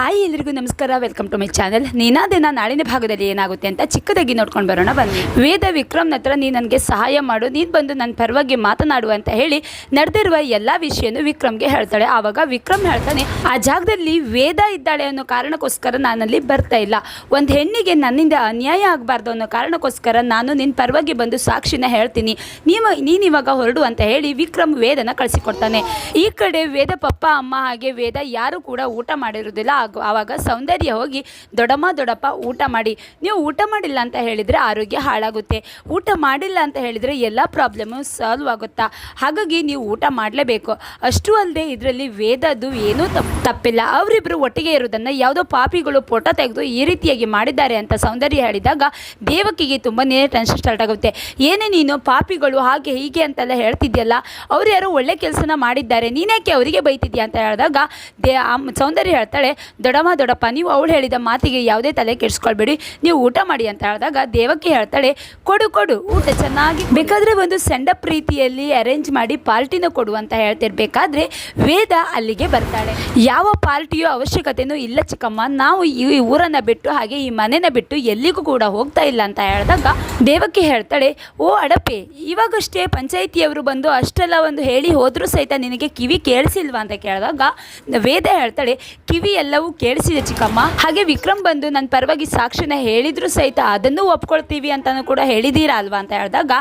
Hi ಎಲ್ರಿಗೂ ನಮಸ್ಕಾರ welcome to my channel ನೀನಾದಿನ ನಾಳಿನ ಭಾಗದಲ್ಲಿ ಏನಾಗುತ್ತೆ ಅಂತ ಚಿಕ್ಕದಾಗಿ ನೋಡ್ಕೊಂಡು ಬರೋಣ, ಬನ್ನಿ. ವೇದ ವಿಕ್ರಮ್ನ ಹತ್ರ ನೀ ನನಗೆ ಸಹಾಯ ಮಾಡು, ನೀನು ಬಂದು ನನ್ನ ಪರವಾಗಿ ಮಾತನಾಡು ಅಂತ ಹೇಳಿ ನಡೆದಿರುವ ಎಲ್ಲ ವಿಷಯನೂ ವಿಕ್ರಮ್ಗೆ ಹೇಳ್ತಾಳೆ. ಆವಾಗ ವಿಕ್ರಮ್ ಹೇಳ್ತಾನೆ, ಆ ಜಾಗದಲ್ಲಿ ವೇದ ಇದ್ದಾಳೆ ಅನ್ನೋ ಕಾರಣಕ್ಕೋಸ್ಕರ ನಾನಲ್ಲಿ ಬರ್ತಾ ಇಲ್ಲ. ಒಂದು ಹೆಣ್ಣಿಗೆ ನನ್ನಿಂದ ಅನ್ಯಾಯ ಆಗಬಾರ್ದು ಅನ್ನೋ ಕಾರಣಕ್ಕೋಸ್ಕರ ನಾನು ನಿನ್ನ ಪರವಾಗಿ ಬಂದು ಸಾಕ್ಷಿನ ಹೇಳ್ತೀನಿ. ನೀವು, ನೀನು ಇವಾಗ ಹೊರಡು ಅಂತ ಹೇಳಿ ವಿಕ್ರಮ್ ವೇದನ ಕಳಿಸಿಕೊಡ್ತಾನೆ. ಈ ಕಡೆ ವೇದ ಪಪ್ಪ, ಅಮ್ಮ ಹಾಗೆ ವೇದ ಯಾರು ಕೂಡ ಊಟ ಮಾಡಿರೋದಿಲ್ಲ ಆಗ- ಆವಾಗ ಸೌಂದರ್ಯ ಹೋಗಿ ದೊಡಮ್ಮ ದೊಡ್ಡಪ್ಪ ಊಟ ಮಾಡಿ. ನೀವು ಊಟ ಮಾಡಿಲ್ಲ ಅಂತ ಹೇಳಿದರೆ ಆರೋಗ್ಯ ಹಾಳಾಗುತ್ತೆ. ಊಟ ಮಾಡಿಲ್ಲ ಅಂತ ಹೇಳಿದರೆ ಎಲ್ಲ ಪ್ರಾಬ್ಲಮ್ಮು ಸಾಲ್ವ್ ಆಗುತ್ತಾ? ಹಾಗಾಗಿ ನೀವು ಊಟ ಮಾಡಲೇಬೇಕು. ಅಷ್ಟು ಅಲ್ಲದೆ ಇದರಲ್ಲಿ ವೇದದ್ದು ಏನೂ ತಪ್ಪು ತಪ್ಪಿಲ್ಲ. ಅವರಿಬ್ಬರು ಒಟ್ಟಿಗೆ ಇರೋದನ್ನು ಯಾವುದೋ ಪಾಪಿಗಳು ಫೋಟೋ ತೆಗೆದು ಈ ರೀತಿಯಾಗಿ ಮಾಡಿದ್ದಾರೆ ಅಂತ ಸೌಂದರ್ಯ ಹೇಳಿದಾಗ ದೇವಕಿಗೆ ತುಂಬನೇ ಟೆನ್ಷನ್ ಸ್ಟಾರ್ಟ್ ಆಗುತ್ತೆ. ಏನೇ ನೀನು ಪಾಪಿಗಳು ಹಾಗೆ ಹೀಗೆ ಅಂತೆಲ್ಲ ಹೇಳ್ತಿದ್ಯಲ್ಲ, ಅವ್ರು ಯಾರೋ ಒಳ್ಳೆ ಕೆಲಸನ ಮಾಡಿದ್ದಾರೆ. ನೀನೇಕೆ ಅವರಿಗೆ ಬೈತಿದ್ಯಾ ಅಂತ ಹೇಳಿದಾಗ ದೇ ಸೌಂದರ್ಯ ಹೇಳ್ತಾಳೆ ದೊಡ್ಡಮ್ಮ ದೊಡಪ್ಪ, ನೀವು ಅವಳು ಹೇಳಿದ ಮಾತಿಗೆ ಯಾವುದೇ ತಲೆ ಕೆಡಿಸ್ಕೊಳ್ಬೇಡಿ. ನೀವು ಊಟ ಮಾಡಿ ಅಂತ ಹೇಳಿದಾಗ ದೇವಕ್ಕೆ ಹೇಳ್ತಾಳೆ, ಕೊಡು ಕೊಡು, ಊಟ ಚೆನ್ನಾಗಿ ಬೇಕಾದರೆ ಒಂದು ಸೆಂಡಪ್ ರೀತಿಯಲ್ಲಿ ಅರೇಂಜ್ ಮಾಡಿ ಪಾರ್ಟಿನ ಕೊಡು ಅಂತ ಹೇಳ್ತಿರ್ಬೇಕಾದ್ರೆ ವೇದ ಅಲ್ಲಿಗೆ ಬರ್ತಾಳೆ. ಯಾವ ಪಾರ್ಟಿಯೋ ಅವಶ್ಯಕತೆಯೂ ಇಲ್ಲ ಚಿಕ್ಕಮ್ಮ. ನಾವು ಈ ಊರನ್ನ ಬಿಟ್ಟು ಹಾಗೆ ಈ ಮನೆನ ಬಿಟ್ಟು ಎಲ್ಲಿಗೂ ಕೂಡ ಹೋಗ್ತಾ ಇಲ್ಲ ಅಂತ ಹೇಳಿದಾಗ ದೇವಕ್ಕೆ ಹೇಳ್ತಾಳೆ, ಓ ಅಡಪೆ, ಇವಾಗಷ್ಟೇ ಪಂಚಾಯಿತಿಯವರು ಬಂದು ಅಷ್ಟೆಲ್ಲ ಒಂದು ಹೇಳಿ ಹೋದರೂ ಸಹಿತ ನಿನಗೆ ಕಿವಿ ಕೇಳಿಸಿಲ್ವಾ? ಅಂತ ಕೇಳಿದಾಗ ವೇದ ಹೇಳ್ತಾಳೆ, ಕಿವಿ ಎಲ್ಲವೂ ಕೇಳಿಸಿದೆ ಚಿಕ್ಕಮ್ಮ. ಹಾಗೆ ವಿಕ್ರಮ್ ಬಂದು ನನ್ನ ಪರವಾಗಿ ಸಾಕ್ಷಿನ ಹೇಳಿದ್ರು ಸಹಿತ ಅದನ್ನು ಒಪ್ಕೊಳ್ತೀವಿ ಅಂತಾನು ಕೂಡ ಹೇಳಿದೀರಾ ಅಲ್ವಾ ಅಂತ ಹೇಳಿದಾಗ,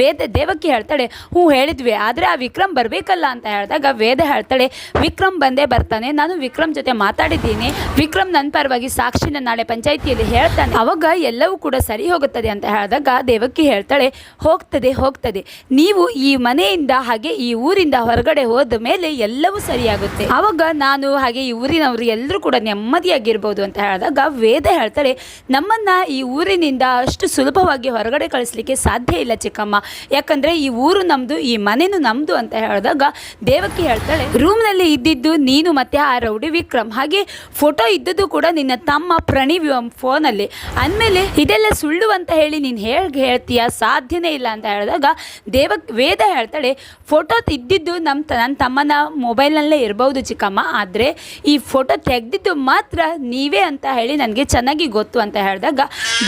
ವೇದ ದೇವಕ್ಕೆ ಹೇಳ್ತಾಳೆ, ಹ್ಞೂ ಹೇಳಿದ್ವಿ, ಆದರೆ ಆ ವಿಕ್ರಮ್ ಬರಬೇಕಲ್ಲ ಅಂತ ಹೇಳಿದಾಗ, ವೇದ ಹೇಳ್ತಾಳೆ, ವಿಕ್ರಮ್ ಬಂದೇ ಬರ್ತಾನೆ, ನಾನು ವಿಕ್ರಮ್ ಜೊತೆ ಮಾತಾಡಿದ್ದೀನಿ, ವಿಕ್ರಮ್ ನನ್ನ ಪರವಾಗಿ ಸಾಕ್ಷಿನ ನಾಳೆ ಪಂಚಾಯಿತಿಯಲ್ಲಿ ಹೇಳ್ತಾನೆ, ಅವಾಗ ಎಲ್ಲವೂ ಕೂಡ ಸರಿ ಹೋಗುತ್ತದೆ ಅಂತ ಹೇಳಿದಾಗ ದೇವಕ್ಕೆ ಹೇಳ್ತಾಳೆ, ಹೋಗ್ತದೆ ಹೋಗ್ತದೆ, ನೀವು ಈ ಮನೆಯಿಂದ ಹಾಗೆ ಈ ಊರಿಂದ ಹೊರಗಡೆ ಹೋದ ಮೇಲೆ ಎಲ್ಲವೂ ಸರಿಯಾಗುತ್ತೆ, ಅವಾಗ ನಾನು ಹಾಗೆ ಈ ಊರಿನವರು ಎಲ್ಲರೂ ಕೂಡ ನೆಮ್ಮದಿಯಾಗಿರ್ಬೋದು ಅಂತ ಹೇಳಿದಾಗ ವೇದ ಹೇಳ್ತಾರೆ, ನಮ್ಮನ್ನು ಈ ಊರಿನಿಂದ ಅಷ್ಟು ಸುಲಭವಾಗಿ ಹೊರಗಡೆ ಕಳಿಸ್ಲಿಕ್ಕೆ ಸಾಧ್ಯ ಇಲ್ಲ ಚಿಕ್ಕಮ್ಮ. ಯಾಕಂದರೆ ಈ ಊರು ನಮ್ಮದು ಈ ಮನೆಯೂ ನಮ್ಮದು ಅಂತ ಹೇಳಿದಾಗ ದೇವಕ್ಕೆ ಹೇಳ್ತಾಳೆ, ರೂಮ್ನಲ್ಲಿ ಇದ್ದಿದ್ದು ನೀನು ಮತ್ತು ಆ ರೌಡಿ ವಿಕ್ರಮ್. ಹಾಗೆ ಫೋಟೋ ಇದ್ದದ್ದು ಕೂಡ ನಿನ್ನ ತಮ್ಮ ಪ್ರಣೀವ್ ಫೋನಲ್ಲಿ. ಅಂದಮೇಲೆ ಇದೆಲ್ಲ ಸುಳ್ಳು ಅಂತ ಹೇಳಿ ನೀನು ಹೇಗೆ ಹೇಳ್ತೀಯ? ಸಾಧ್ಯನೇ ಇಲ್ಲ, ಅಂತ ಹೇಳಿದಾಗ ದೇವ ವೇದ ಹೇಳ್ತಾಳೆ, ಫೋಟೋ ಇದ್ದಿದ್ದು ನಮ್ಮ ನನ್ನ ತಮ್ಮನ ಮೊಬೈಲ್ನಲ್ಲೇ ಇರ್ಬೋದು ಚಿಕ್ಕಮ್ಮ. ಆದರೆ ಈ ಫೋಟೋ ತೆಗೆದಿದ್ದು ಮಾತ್ರ ನೀವೇ ಅಂತ ಹೇಳಿ ನನಗೆ ಚೆನ್ನಾಗಿ ಗೊತ್ತು ಅಂತ ಹೇಳಿದಾಗ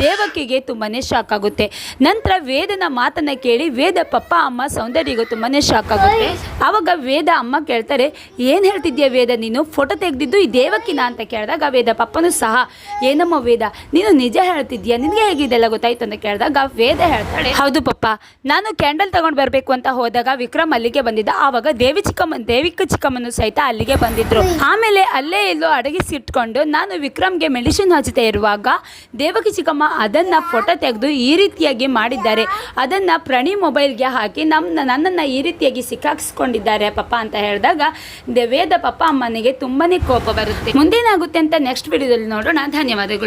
ದೇವಕಿಗೆ ತುಂಬಾ ಶಾಕ್ ಆಗುತ್ತೆ. ನಂತರ ವೇದನ ಮಾತನ್ನು ಕೇಳಿ ವೇದ ಪಪ್ಪ ಅಮ್ಮ ಸೌಂದರ್ಯಗೂ ತುಂಬಾ ಶಾಕ್ ಆಗುತ್ತೆ. ಆವಾಗ ವೇದ ಅಮ್ಮ ಕೇಳ್ತಾರೆ, ಏನು ಹೇಳ್ತಿದ್ಯಾ ವೇದ ನೀನು? ಫೋಟೋ ತೆಗೆದಿದ್ದು ಈ ದೇವಕಿನ ಅಂತ ಕೇಳಿದಾಗ ವೇದ ಪಪ್ಪನೂ ಸಹ, ಏನಮ್ಮ ವೇದ, ನೀನು ನಿಜ ಹೇಳ್ತಿದ್ಯಾ? ನಿನಗೆ ಹೇಗಿದೆಲ್ಲ ಗೊತ್ತಾಯ್ತು? ಅಂತ ಕೇಳಿದಾಗ ವೇದ ಹೇಳ್ತಾಳೆ, ಹೌದು ಪಪ್ಪ, ನಾನು ಕ್ಯಾಂಡಲ್ ತಗೊಂಡು ಬರಬೇಕು ಅಂತ ಹೋದಾಗ ವಿಕ್ರಮ್ ಅಲ್ಲಿಗೆ ಬಂದಿದ್ದ. ಆವಾಗ ದೇವಿ ಚಿಕ್ಕಮ್ಮ ದೇವಿಕ ಚಿಕ್ಕಮ್ಮನು ಸಹಿತ ಅಲ್ಲಿಗೆ ಬಂದಿದ್ರು. ಆಮೇಲೆ ಅಲ್ಲೇ ಎಲ್ಲೋ ಅಡಗಿಸಿಟ್ಕೊಂಡು ನಾನು ವಿಕ್ರಮ್ಗೆ ಮೆಡಿಸಿನ್ ಹಚ್ಚುತ್ತಾ ಇರುವಾಗ ದೇವಕಿ ಚಿಕ್ಕಮ್ಮ ಅದನ್ನು ಫೋಟೋ ತೆಗೆದು ಈ ರೀತಿಯಾಗಿ ಮಾಡಿದ್ದಾರೆ. ಅದನ್ನು ಪ್ರಣಿ ಮೊಬೈಲ್ಗೆ ಹಾಕಿ ನಮ್ಮ ನನ್ನನ್ನು ಈ ರೀತಿಯಾಗಿ ಸಿಕ್ಕಾಕ್ಸ್ಕೊಂಡಿದ್ದಾರೆ ಪಪ್ಪ ಅಂತ ಹೇಳಿದಾಗ ದೇವೇದ ಪಪ್ಪ ಅಮ್ಮನಿಗೆ ತುಂಬಾ ಕೋಪ ಬರುತ್ತೆ. ಮುಂದೇನಾಗುತ್ತೆ ಅಂತ ನೆಕ್ಸ್ಟ್ ವಿಡಿಯೋದಲ್ಲಿ ನೋಡೋಣ. ಧನ್ಯವಾದಗಳು.